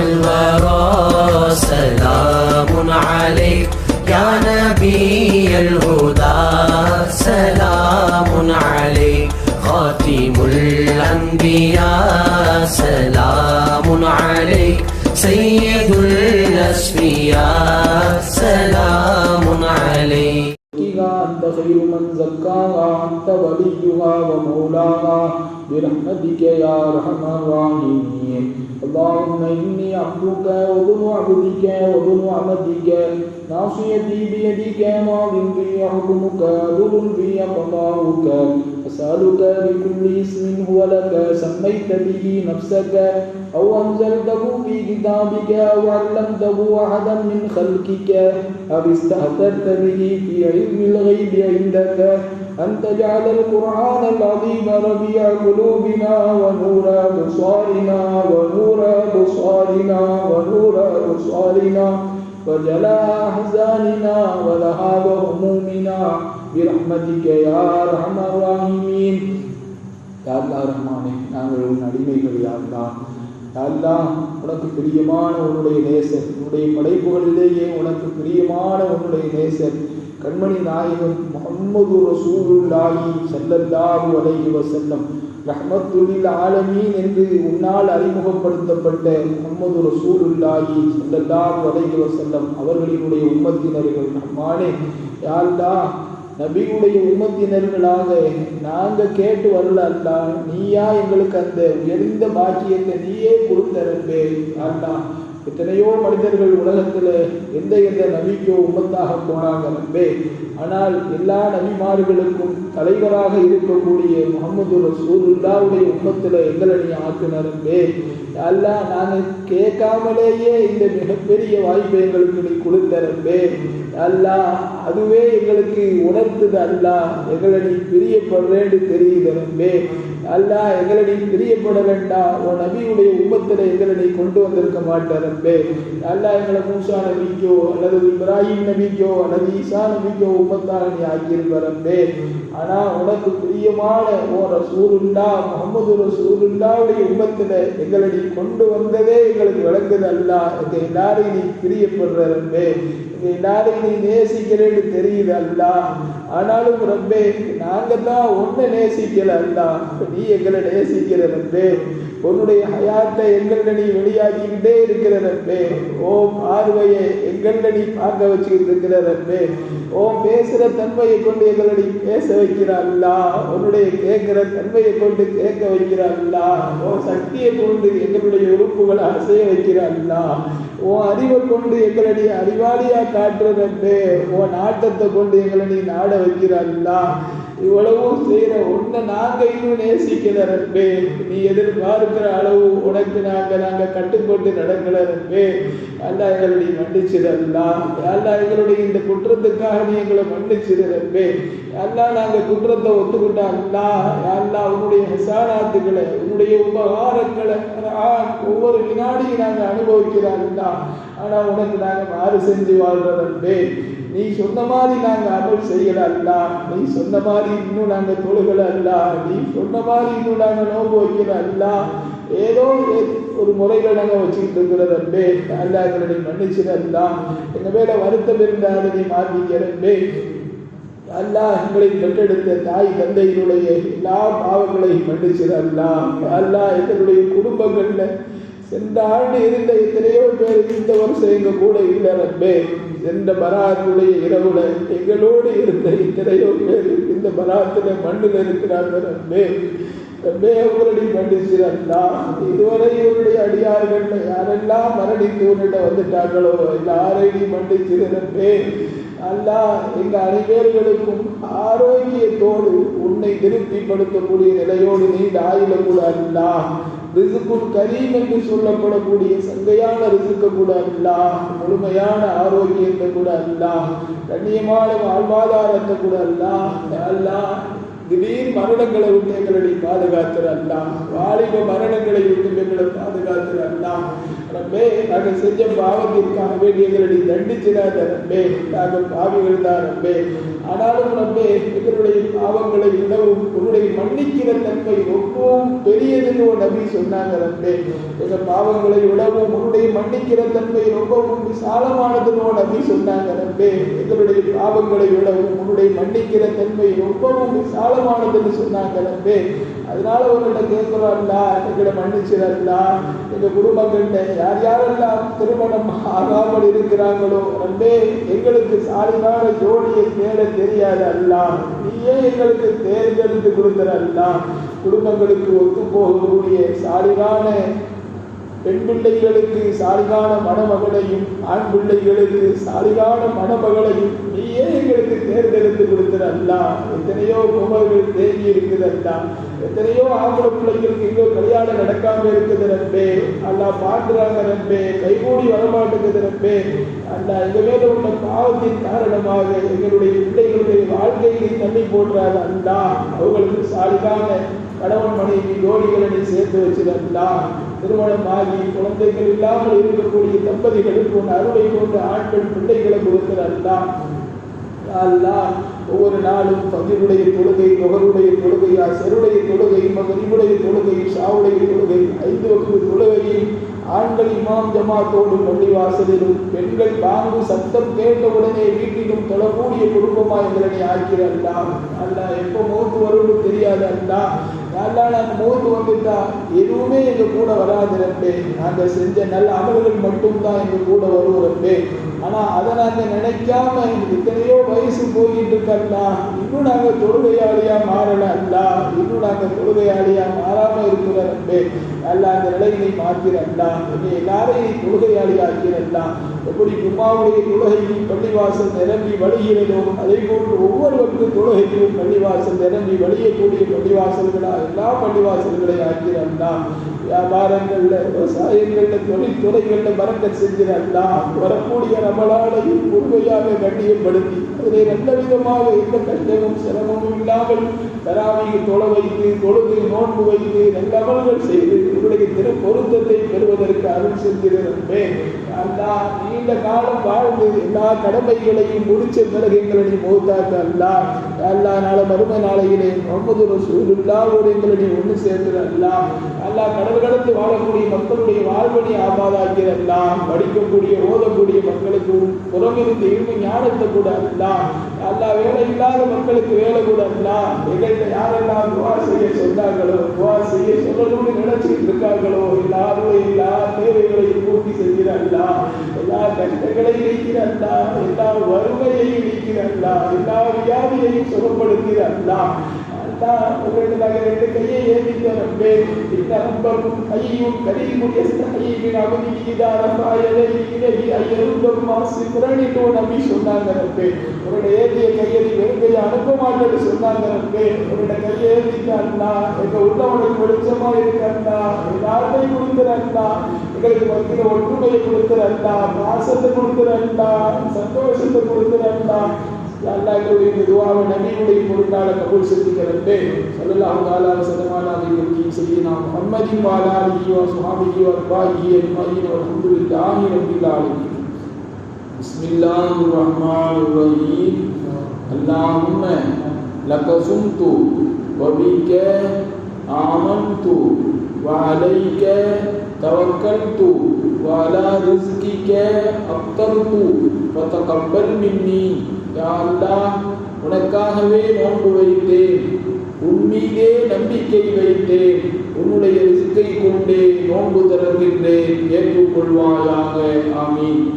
الورى سلام عليك. يا نبي الهدى سلام عليك. خاتم الأنبياء سلام عليك. سيد الأسفياء خير من زكاها أنت وليها ومولاها برحمتك يا أرحم الراحمين. اللهم إني عبدك وابن عبدك وابن عبدك ناصيتي بيدك ماض في حكمك عدل في قضاؤك. أسألك بكل اسم هو لك سميت به نفسك أو أنزلته في كتابك أو علمته أحدا من خلقك أو استأثرت به في علم الغيب عندك. أن تجعل القرآن العظيم ربيع قلوبنا ونور أبصارنا ونور أبصارنا ونور أبصارنا وجلاء أحزاننا وذهاب همومنا. பிரஹ்மதிக்க யார் ரஹ்மீன் யாருலா ரஹ்மானே நாங்கள் உன் அடிமைகள் யாருதான் யாருலாம் உனக்கு பிரியமான உன்னுடைய நேசர் உன்னுடைய படைப்புகளிலேயே உனக்கு பிரியமான உன்னுடைய நேசர் கண்மணி நாயகன் முகம்மது ரசூலுல்லாஹி சல்லல்லாஹு அலைஹி வசல்லம் ரஹமத்துல்லில் ஆலமீன் என்று உன்னால் அறிமுகப்படுத்தப்பட்ட முகமது ரசூலுல்லாஹி சல்லல்லாஹு அலைஹி வசல்லம் அவர்களினுடைய உம்மத்தினர்கள் ரஹ்மானே யாருலா நபியுடைய உண்மத்தினர்களாக நாங்க கேட்டு வரல அல்லா நீயா எங்களுக்கு அந்த உயர்ந்த பாக்கியத்தை நீயே கொடுத்தரப்பே அல்லா எத்தனையோ மனிதர்கள் உலகத்துல எந்த எந்த நபிக்கோ உம்மத்தாக போனாங்க நம்பே ஆனால் எல்லா நபிமார்களுக்கும் தலைவராக இருக்கக்கூடிய முகமது ரசூலுல்லாவுடைய உண்மத்தில் எங்களை நீ ஆக்குனரும்பே. அல்லா நாங்கள் கேட்காமலேயே இந்த மிகப்பெரிய வாய்ப்பை எங்களுக்கு நீ கொடுத்தரும்பே. அல்லா அதுவே எங்களுக்கு உணர்த்துது அல்லா. எங்களை நீ பிரியப்படுறேன்னு தெரியுதரும்பே அல்லா எங்களை நீ பிரியப்பட வேண்டாம் உன் நபியுடைய உம்மத்தில் எங்களை நீ கொண்டு வந்திருக்க மாட்டேன் ரப்பே அல்லா எங்களை மூசா நபிக்கோ அல்லது இப்ராஹிம் நபிக்கோ அல்லது ஈசா நபிக்கோ உபத்தார நீ ஆக்கியிருக்க ரப்பே ஆனா உனக்கு பிரியமான ஓ சூருண்டா முகமது ரசூலுல்லாவுடைய உம்மத்தில் எங்களை கொண்டு வந்ததே எங்களுக்கு விளங்குது அல்லா. எங்க எல்லாரையும் நீ பிரியப்படுற ரப்பே எங்க நீ நேசிக்கிறேன்னு தெரியுது அல்லா. ஆனாலும் ரப்பே நாங்க தான் ஒன்றை நேசிக்கல அல்லா. நீ எங்களை நேசிக்கிற ரப்பே. உன்னுடைய ஹயாத்தை எங்கள்ட நீ வெளியாக்கிக்கிட்டே இருக்கிற ரப்பே. ஓ பார்வையை எங்கள்ட நீ பார்க்க வச்சுக்கிட்டு இருக்கிற ரப்பே. ஓ பேசுற தன்மையை கொண்டு எங்களை நீ பேச வைக்கிறாங்களா உன்னுடைய கேட்கிற தன்மையை கொண்டு கேட்க வைக்கிறாங்களா ஓ சக்தியை கொண்டு எங்களுடைய உறுப்புகளை அசைய வைக்கிறாங்களா உன் அறிவை கொண்டு எங்களை நீ அறிவாளியா காட்டுறதே உன் நாட்டத்தை கொண்டு எங்களை நீ நாட வைக்கிறாங்களா இவ்வளவும் செய்யற உன்னை நாங்க இன்னும் நேசிக்கல ரப்பே. நீ எதிர்பார்க்கிற அளவு உனக்கு நாங்க நாங்க கட்டுப்பட்டு நடக்கல ரப்பே. அல்லா எங்களுடைய நீ மன்னிச்சிடல்லா அல்லா. எங்களுடைய இந்த குற்றத்துக்காக நீ எங்களை மன்னிச்சிடு ரப்பே. அல்லா நாங்க குற்றத்தை ஒத்துக்கிட்டா அல்லா. அல்லா உன்னுடைய ஹசானாத்துக்களை உன்னுடைய உபகாரங்களை ஒவ்வொரு வினாடியும் நாங்க அனுபவிக்கிறோம் அல்லா. ஆனா உனக்கு நாங்க மாறு செஞ்சு வாழ்ற ரப்பே. நீ சொன்ன மாதிரி நாங்கள் அமல் செய்யல அல்ல. நீ சொன்ன மாதிரி இன்னும் நாங்கள் தொழுகல அல்ல. நீ சொன்ன மாதிரி இன்னும் நாங்கள் நோக்கு வைக்கல அல்ல. ஏதோ ஒரு முறைகளை நாங்கள் வச்சுக்கிட்டு இருக்கிறது அன்பே அல்லா எங்களை நீ மன்னிச்சிடல்லா எங்கள் மேல வருத்தம் இருந்தால் நீ மாற்றிக்கிறே அல்லா எங்களை பெற்றெடுத்த தாய் தந்தையினுடைய எல்லா பாவங்களையும் மன்னிச்சிடல்லா அல்லா. எங்களுடைய குடும்பங்கள்ல சென்ற ஆண்டு இருந்த எத்தனையோ பேர் இந்த வருஷம் எங்க கூட இல்லை ரப்பே. சென்ற பராத்துடைய இரவுல எங்களோடு இருந்த எத்தனையோ பேர் இந்த பராத்துல மண்ணில் இருக்கிறார்கள் ரப்பே. ரப்பே உங்களுடைய மன்னிச்சிடல்லா இதுவரை இவருடைய அடியார்கள் யாரெல்லாம் மரணித்து உன்னிட்ட வந்துட்டாங்களோ எல்லாரையும் மன்னிச்சிரு ரப்பே. அல்லா எங்க அனைவர்களுக்கும் ஆரோக்கியத்தோடு உன்னை திருப்திப்படுத்தக்கூடிய நிலையோடு நீண்ட ஆயுள கூட அல்லா ரிசுக்குள் கரீம் என்று சொல்லப்படக்கூடிய சங்கையான ரிசுக்க கூட அல்லா முழுமையான ஆரோக்கியத்தை கூட அல்லா கண்ணியமான வாழ்வாதாரத்தை கூட அல்லா அல்லா திடீர் மரணங்களை விட்டு எங்களை பாதுகாத்துற அல்லா வாலிப மரணங்களை விட்டு எங்களை பாதுகாத்துற அல்லா. ரப்பே நாங்கள் செஞ்ச பாவத்திற்காக வேண்டி எங்களை தண்டிச்சிடாத ரப்பே நாங்கள் பாவிகள் தான் ரப்பே. ஆனாலும் ரப்பே எங்களுடைய பாவங்களை மன்னிக்கிற தன்மை ரொம்பவும் பெரியதுன்னு ஒரு நபி சொன்னாங்க ரப்பே. இந்த பாவங்களை விடவும் உன்னுடைய மன்னிக்கிற தன்மை ரொம்பவும் விசாலமானதுன்னு ஒரு நபி சொன்னாங்க ரப்பே. எங்களுடைய பாவங்களை விடவும் உன்னுடைய மன்னிக்கிற தன்மை ரொம்பவும் விசாலமானதுன்னு சொன்னாங்க ரப்பே. அதனால உங்கள்கிட்ட கேட்கிறோம்ல எங்களை மன்னிச்சிடலா எங்க குடும்பங்கள்ட்ட யார் யாரெல்லாம் திருமணம் ஆகாமல் இருக்கிறாங்களோ ரப்பே எங்களுக்கு சாலினான ஜோடியை தேட தெரியாது அல்லா. நீயே எங்களுக்கு தேர்ந்தெடுத்து கொடுக்கிற அல்லா. குடும்பங்களுக்கு ஒத்து போகக்கூடிய சாலினான பெண் பிள்ளைகளுக்கு சாலிகான மணமகளையும் ஆண் பிள்ளைகளுக்கு சாலிகான மணமகளையும் நீயே எங்களுக்கு தேர்ந்தெடுத்து கொடுக்கிற அல்லா. எத்தனையோ குமர்கள் தேங்கி இருக்குதல்லா எத்தனையோ ஆம்பளை பிள்ளைகளுக்கு எங்கோ கல்யாணம் நடக்காம இருக்குது நண்பே அல்லா பார்க்கிறாங்க நண்பே கைகூடி வரமாட்டேங்குது நண்பே அல்லா எங்க மேல உள்ள பாவத்தின் காரணமாக எங்களுடைய பிள்ளைகளுடைய வாழ்க்கையை தள்ளி போடுறாங்க அல்லா அவங்களுக்கு சாலிகான கணவன் மனைவி ஜோடிகளை சேர்த்து வச்சிருந்தா திருமணமாகி குழந்தைகள் இல்லாமல் இருக்கக்கூடிய தம்பதிகளுக்கு உன் அருளை கொண்டு ஆண்கள் பிள்ளைகளை கொடுக்கிறார்களா? அல்லா ஒவ்வொரு நாளும் பகிருடைய தொழுகை நுகருடைய தொழுகை அசருடைய தொழுகை மகரிவுடைய தொழுகை சாவுடைய தொழுகை ஐந்து வகுப்பு தொழுகையும் ஆண்கள் இமாம் ஜமாத்தோடும் பள்ளிவாசலிலும் பெண்கள் பாங்கு சத்தம் கேட்ட உடனே வீட்டிலும் தொழக்கூடிய குடும்பமாக எங்களை ஆக்கிறல்லா அல்லா எப்போ மோத்து வரும்னு தெரியாது அல்லா அல்லா நான் மூத்து வந்துட்டா எதுவுமே எங்க கூட வராது ரப்பே. நாங்க செஞ்ச நல்ல அமல்கள் மட்டும்தான் எங்க கூட வரும் ரப்பே. ஆனா அதை நாங்க நினைக்காம எத்தனையோ வயசு போயிட்டு இருக்கல்லா இன்னும் நாங்க தொழுகையாளியா மாறல அல்லா இன்னும் நாங்க தொழுகையாளியா மாறாம இருக்கிறே அல்ல அந்த நிலையை மாற்றிரல்லா என்னை எல்லாரையும் தொழுகையாளி ஆக்கிறல்லா எப்படி உமாவுடைய தொழுகை பள்ளிவாசல் நிரம்பி வழிகிறதோ அதே போன்று ஒவ்வொருவருக்கும் தொழுகையும் பள்ளிவாசல் நிரம்பி வழியக்கூடிய பள்ளிவாசல்களா எல்லா பள்ளிவாசல்களை ஆக்கிறல்லா வியாபாரங்கள்ல விவசாயங்களில் தொழில் துறைகள்ல மறக்க செஞ்சிடல்லா வரக்கூடிய நம்மளாலையும் முழுமையாக கண்ணியப்படுத்தி அதிலே நல்ல விதமாக எந்த கஷ்டமும் சிரமமும் இல்லாமல் தராவியை தொலை வைத்து தொழுது நோன்பு வைத்து நல்ல அமல்கள் செய்து உங்களுடைய திற பொருத்தத்தை பெறுவதற்கு அருள் அல்லா நீண்ட காலம் வாழ்ந்து எல்லா கடமைகளையும் முடிச்ச பிறகு எங்களை மூத்தாக்க அல்லா. அல்லா நாள மறுமை நாளையிலே முகமது ரசூலுல்லாவோடு எங்களை ஒன்று சேர்த்து அல்லா. அல்லா கடல் கடந்து வாழக்கூடிய மக்களுடைய வாழ்வனை ஆபாதாக்கிறல்லா படிக்கக்கூடிய ஓதக்கூடிய மக்களுக்கு புறமிருந்து இருந்து ஞானத்தை கூட அல்லா. அல்லா வேலை இல்லாத மக்களுக்கு வேலை கூட அல்லா. எங்கள்கிட்ட யாரெல்லாம் துவா செய்ய சொன்னாங்களோ துவா செய்ய சொல்லணும்னு நினைச்சிட்டு இருக்காங்களோ எல்லாரும் எல்லா தேவைகளை பூர்த்தி செய்கிறார்களா எல்லா கஷ்டங்களையும் நீக்கிறார்களா எல்லா வறுமையையும் நீக்கிறார்களா எல்லா வியாதியையும் சுகப்படுத்துகிறார்களா உங்களிடமாக ரெண்டு கையை ஏந்திட்டு ரப்பே இந்த ஐயும் கரீமும் எஸ்தஹி மின் அபதிஹி இதா ரஃபா யதைஹி இலைஹி சொன்னாங்க ரப்பே. உங்களுடைய ஏந்திய கையை வெறும் அனுப்ப மாட்டேன்னு சொன்னாங்க ரப்பே. உங்களுடைய கையை ஏந்திட்டாங்களா எங்க உள்ளவனுக்கு வெளிச்சமா இருக்காங்களா எல்லாத்தையும் கொடுக்குறாங்களா எங்களுக்கு மத்தியில் ஒற்றுமையை கொடுக்குறாங்களா பாசத்தை கொடுக்குறாங்களா சந்தோஷத்தை அல்லாஹ் எங்களுடைய இந்த துவாவை நபியுடைய பொருட்டால கபூல் செஞ்சுக்கிறே ஸல்லல்லாஹு தஆலா வஸல்லம அலா நபியினா சய்யினா முஹம்மதின் வ அலா ஆலிஹி வ ஸஹாபிஹி வ அத்பாஹிஹி அஜ்மஈன் வல்ஹம்துலில்லாஹி ரப்பில் ஆலமீன் பிஸ்மில்லாஹிர் ரஹ்மானிர் ரஹீம் اللهم لك صمت وبك آمنت وعليك توكلت وعلى رزقك أفطرت فتقبل مني யா அல்லாஹ் உனக்காகவே நோன்பு வைத்தேன். உன் மீதே நம்பிக்கை வைத்தேன். உன்னுடைய ரிஸ்கை கொண்டே நோன்பு திறக்கின்றேன். ஏற்றுக்கொள்வாயாக. ஆமீன்.